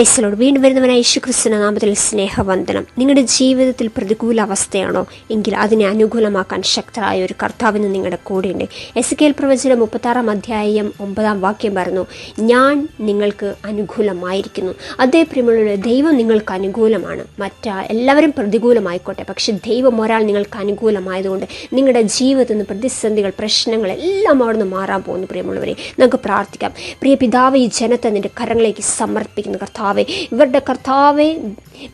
പ്രൈസലോട് വീണ്ടും വരുന്നവനായ യേശുക്രിസ്തുവിന്റെ നാമത്തിൽ സ്നേഹവന്ദനം. നിങ്ങളുടെ ജീവിതത്തിൽ പ്രതികൂല അവസ്ഥയാണോ? എങ്കിൽ അതിനെ അനുകൂലമാക്കാൻ ശക്തരായ ഒരു കർത്താവിന് നിങ്ങളുടെ കൂടെയുണ്ട്. എസ് കെ എൽ പ്രവചനം മുപ്പത്താറാം അധ്യായം ഒമ്പതാം വാക്യം പറഞ്ഞു ഞാൻ നിങ്ങൾക്ക് അനുകൂലമായിരിക്കുന്നു. അതേ പ്രിയമുള്ള ദൈവം നിങ്ങൾക്ക് അനുകൂലമാണ്. മറ്റാ എല്ലാവരും പ്രതികൂലമായിക്കോട്ടെ. പക്ഷെ ദൈവം ഒരാൾ നിങ്ങൾക്ക് അനുകൂലമായതുകൊണ്ട് നിങ്ങളുടെ ജീവിതത്തിൽ നിന്ന് പ്രതിസന്ധികൾ പ്രശ്നങ്ങൾ എല്ലാം അവിടെ നിന്ന് മാറാൻ പോകുന്നു പ്രിയമുള്ളവരെ. നമുക്ക് പ്രാർത്ഥിക്കാം. പ്രിയ പിതാവ് ഈ ജനത്തെ നിന്റെ കരങ്ങളിലേക്ക് സമർപ്പിക്കുന്നു. കർത്താവെ ഇവരുടെ കർത്താവെ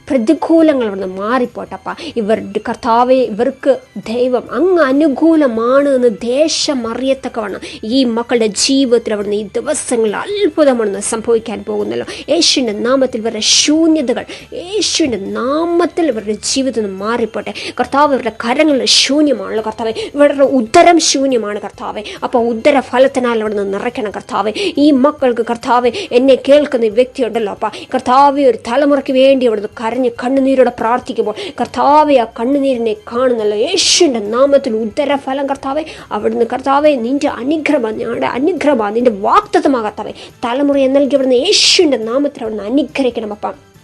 പ്രതികൂലങ്ങൾ വന്ന് മാറിപ്പോട്ടപ്പ ഇവരുടെ കർത്താവെ ഇവർക്ക് ദൈവം അങ്ങ് അനുകൂലമാണ് എന്ന് ദേശം അറിയത്തക്കവണ്ണം ഈ മക്കളുടെ ജീവിതത്തിൽ അവിടുന്ന് ഈ ദിവസങ്ങളിൽ അത്ഭുതമാണെന്ന് സംഭവിക്കാൻ പോകുന്നല്ലോ. യേശുവിന്റെ നാമത്തിൽ ഇവരുടെ ശൂന്യതകൾ യേശുവിന്റെ നാമത്തിൽ ഇവരുടെ ജീവിതം മാറിപ്പോട്ടെ. കർത്താവ് ഇവരുടെ കരങ്ങൾ ശൂന്യമാണല്ലോ കർത്താവെ. ഇവരുടെ ഉദരം ശൂന്യമാണ് കർത്താവെ. അപ്പോൾ ഉദര ഫലത്തിനാൽ നിന്ന് നിറയ്ക്കണം കർത്താവെ. ഈ മക്കൾക്ക് കർത്താവെ എന്നെ കേൾക്കുന്ന വ്യക്തിയുണ്ടല്ലോ അപ്പ. കർത്താവെ ഒരു തലമുറയ്ക്ക് വേണ്ടി അവിടുന്ന് കരഞ്ഞ് കണ്ണുനീരോടെ പ്രാർത്ഥിക്കുമ്പോൾ കർത്താവെ ആ കണ്ണുനീരിനെ കാണുന്നല്ലോ. യേശുവിന്റെ നാമത്തിൽ ഉദരഫലം കർത്താവെ അവിടുന്ന് കർത്താവെ നിന്റെ അനുഗ്രഹം ഞങ്ങളുടെ അനുഗ്രഹമാണ് നിന്റെ വാക്തത്വമാകർത്താവെ തലമുറയെ നൽകി അവിടുന്ന് യേശുവിന്റെ നാമത്തിൽ അവിടുന്ന് അനുഗ്രഹിക്കണം അപ്പം.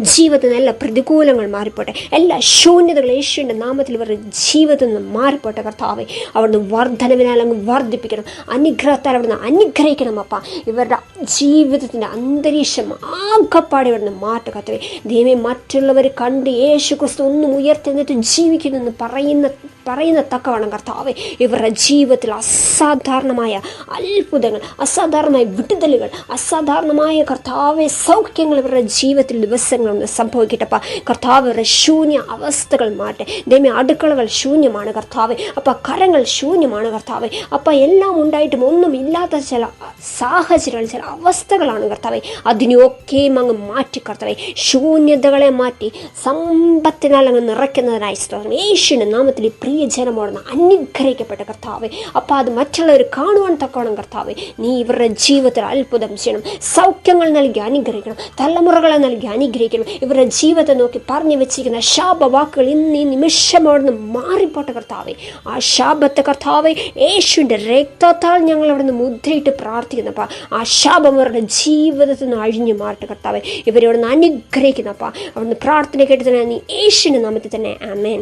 ജീവിതത്തിൽ എല്ലാ പ്രതികൂലങ്ങൾ മാറിപ്പോട്ടെ. എല്ലാ ശൂന്യതകളും യേശുവിന്റെ നാമത്തിൽ ഇവരുടെ ജീവിതത്തിൽ നിന്ന് മാറിപ്പോട്ടെ കർത്താവെ. അവിടുന്ന് വർധനവിനാൽ അങ്ങ് വർദ്ധിപ്പിക്കണം. അനുഗ്രഹത്താൽ അവിടുന്ന് അനുഗ്രഹിക്കണം അപ്പ. ഇവരുടെ ജീവിതത്തിന്റെ അന്തരീക്ഷം ആകപ്പാടെ ഇവിടുന്ന് മാറ്റുക കർത്താവെ. ദൈവം മറ്റുള്ളവർ കണ്ട് യേശു ക്രിസ്തു ഒന്നും ഉയർത്തെന്നിട്ട് ജീവിക്കുന്നെന്ന് പറയുന്ന പറയുന്ന തക്കവണ്ണം കർത്താവെ ഇവരുടെ ജീവിതത്തിൽ അസാധാരണമായ അത്ഭുതങ്ങൾ അസാധാരണമായ വിടുതലുകൾ അസാധാരണമായ കർത്താവെ സൗഖ്യങ്ങൾ ഇവരുടെ ജീവിതത്തിൽ ദിവസങ്ങളൊന്ന് സംഭവിക്കട്ടപ്പ. കർത്താവ് ഇവരുടെ ശൂന്യ അവസ്ഥകൾ മാറ്റെ ദൈവം അടുക്കളകൾ ശൂന്യമാണ് കർത്താവ്. അപ്പം കരങ്ങൾ ശൂന്യമാണ് കർത്താവ്. അപ്പം എല്ലാം ഉണ്ടായിട്ടും ഒന്നും ഇല്ലാത്ത ചില സാഹചര്യങ്ങൾ ചില അവസ്ഥകളാണ് കർത്താവെ. അതിനെയൊക്കെയും അങ്ങ് മാറ്റി കർത്താവെ. ശൂന്യതകളെ മാറ്റി സമ്പത്തിനാൽ അങ്ങ് നിറയ്ക്കുന്നതിനായി സ്തോത്രം. നാമത്തിൽ ഈ പ്രിയ ജനമാണെന്ന് അനുഗ്രഹിക്കപ്പെട്ട കർത്താവെ. അപ്പം അത് മറ്റുള്ളവർ കാണുവാൻ തക്കോണം കർത്താവെ നീ ഇവരുടെ ജീവിതത്തിൽ അത്ഭുതം ചെയ്യണം. സൗഖ്യങ്ങൾ നൽകി അനുഗ്രഹിക്കണം. തലമുറകളെ നൽകി അനുഗ്രഹിക്കണം. ഇവരുടെ ജീവിതത്തെ നോക്കി പറഞ്ഞു വെച്ചിരിക്കുന്ന ശാപവാക്കുകൾ ഇന്ന് ഈ നിമിഷമാണെന്ന് മാറിപ്പോട്ടെ കർത്താവെ. ആ ശാപത്തെ കർത്താവെ യേശുവിന്റെ രക്തത്താൽ ഞങ്ങൾ അവിടെ നിന്ന് മുദ്രയിട്ട് പ്രാർത്ഥിക്കുന്നപ്പ. ആ ശാപം അവരുടെ ജീവിതത്തിൽ നിന്ന് അഴിഞ്ഞു മാറട്ടെ കർത്താവെ. ഇവരെ അവിടെ നിന്ന് അനുഗ്രഹിക്കുന്നപ്പ. അവിടുന്ന് പ്രാർത്ഥന കേട്ടതിനായി നീ യേശുവിന്റെ നാമത്തിൽ തന്നെ. ആമേൻ.